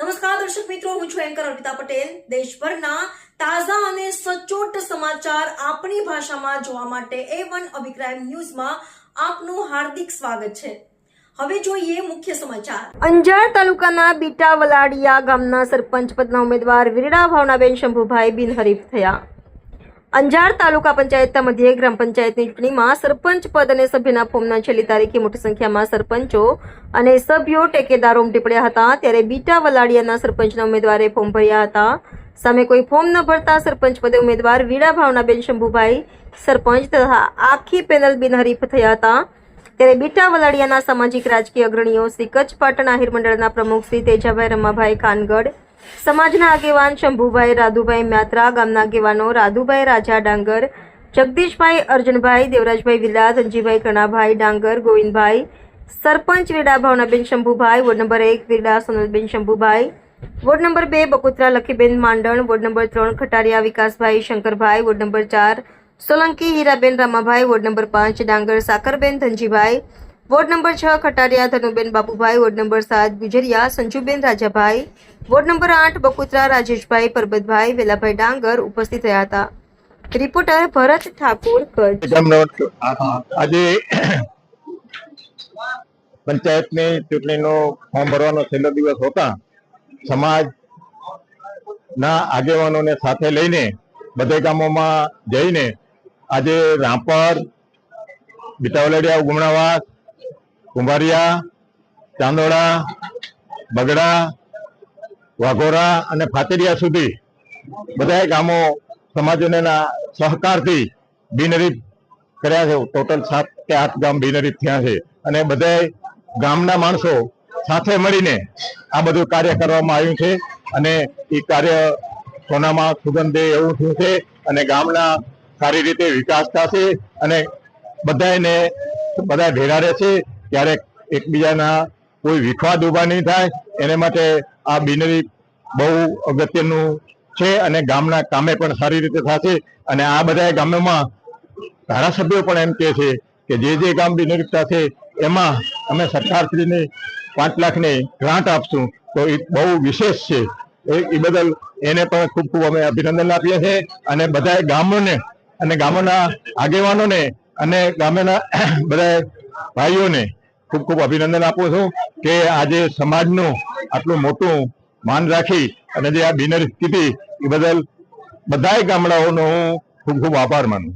નમસ્કાર, દર્શક મિત્રો, હું છું એન્કર અર્પિતા પટેલ. દેશભરના તાજા અને સચોટ સમાચાર આપણી ભાષામાં જોવા માટે એ વન અભિપ્રાય ન્યૂઝમાં આપનું હાર્દિક સ્વાગત છે. હવે જોઈએ મુખ્ય સમાચાર. અંજાર તાલુકાના બીટા વલાડિયા ગામના સરપંચ પદના ઉમેદવાર વિરડા ભાવનાબેન શંભુભાઈ બિનહરીફ થયા. અંજાર તાલુકા પંચાયતના મધ્યે ગ્રામ પંચાયતની ચૂંટણીમાં સરપંચ પદ અને સભ્યના ફોર્મના છેલ્લી તારીખે મોટી સંખ્યામાં સરપંચો અને સભ્યો ટેકેદારો ઉમટી પડ્યા હતા. ત્યારે બીટા વલાડિયાના સરપંચના ઉમેદવારે ફોર્મ ભર્યા હતા. સામે કોઈ ફોર્મ ન ભરતા સરપંચ પદે ઉમેદવાર વીડા ભાવનાબેન શંભુભાઈ સરપંચ તથા આખી પેનલ બિનહરીફ થયા હતા. ત્યારે બીટા વલાડિયાના સામાજિક રાજકીય અગ્રણીઓ શ્રી કચ્છ પાટણ આહિર મંડળના પ્રમુખ શ્રી તેજાભાઈ રમાભાઈ ખાનગઢ સમાજના આગેવાન શંભુભાઈ રાધુભાઈ મ્યાત્રા ગામના આગેવાનો Radhubhai Raja Dangar, Jagdishbhai Arjunbhai, Devrajbhai villa, Dhanjibhai Kanabhai Dangar, Govindbhai, sarpanch Vida Bhavnaben Shambhubhai, ward number એક વીડા સોનલબેન શંભુભાઈ, વોર્ડ નંબર બે બકુત્રા લખીબેન માંડણ, વોર્ડ નંબર ત્રણ ખટારિયા વિકાસભાઈ શંકરભાઈ, વોર્ડ નંબર ચાર સોલંકી હીરાબેન રામાભાઈ, વોર્ડ નંબર પાંચ ડાંગર સાકરબેન ધનજીભાઈ વોર્ડ નંબર છ, ખટારિયા, ધનુબેન બાબુભાઈ. વોર્ડ નંબર સાત, ગુજરિયા, સંજુબેન રાજાભાઈ. વોર્ડ નંબર આઠ, બકુત્રા, રાજેશભાઈ, પરબતભાઈ, વેલાભાઈ ડાંગર ઉપસ્થિત રહ્યા હતા. રિપોર્ટર ભરત ઠાકુર કચ્છ. આજે પંચાયતની ચૂંટણીનો ફોર્મ ભરવાનો છેલ્લો દિવસ હોતા સમાજ ના આગેવાનોને સાથે લઈને બધે ગામોમાં જઈને આજે રાપર બીટાવલડિયા ગુમણાવાસ કુંભારિયા, ચાંદોડા, બગડા, વાઘોરા અને ફાતેરિયા સુધી બધા ગામો સમાજોના સહકારથી બિનહરીફ કર્યા છે. ટોટલ સાત કે આઠ ગામ બિનહરીફ થયા છે અને બધા ગામના માણસો સાથે મળીને આ બધું કાર્ય કરવામાં આવ્યું છે અને એ કાર્ય સોનામાં સુગંધે એવું થયું છે અને ગામના સારી રીતે વિકાસ થશે અને બધાને બધા ભેગા રહે ત્યારે એકબીજાના કોઈ વિખવાદ ઊભા નહીં થાય, એને માટે આ બિનરી બહુ અગત્યનું છે અને ગામના કામે પણ સારી રીતે થશે અને આ બધા ગામોમાં ધારાસભ્યો પણ એમ કહે છે કે જે જે ગામ બિનરી છે, એમાં અમે સરકારશ્રીને પાંચ લાખની ગ્રાન્ટ આપશું. તો એ બહુ વિશેષ છે. એ બદલ એને પણ ખૂબ ખૂબ અમે અભિનંદન આપીએ છીએ અને બધા ગામોને અને ગામોના આગેવાનોને અને ગામના બધા ભાઈઓને ખૂબ ખૂબ અભિનંદન આપું છું કે આજે સમાજનું આટલું મોટું માન રાખી અને જે આ બિનરી સ્થિતિ એ બદલ બધાય ગામડાઓનો હું ખૂબ ખૂબ આભાર માનું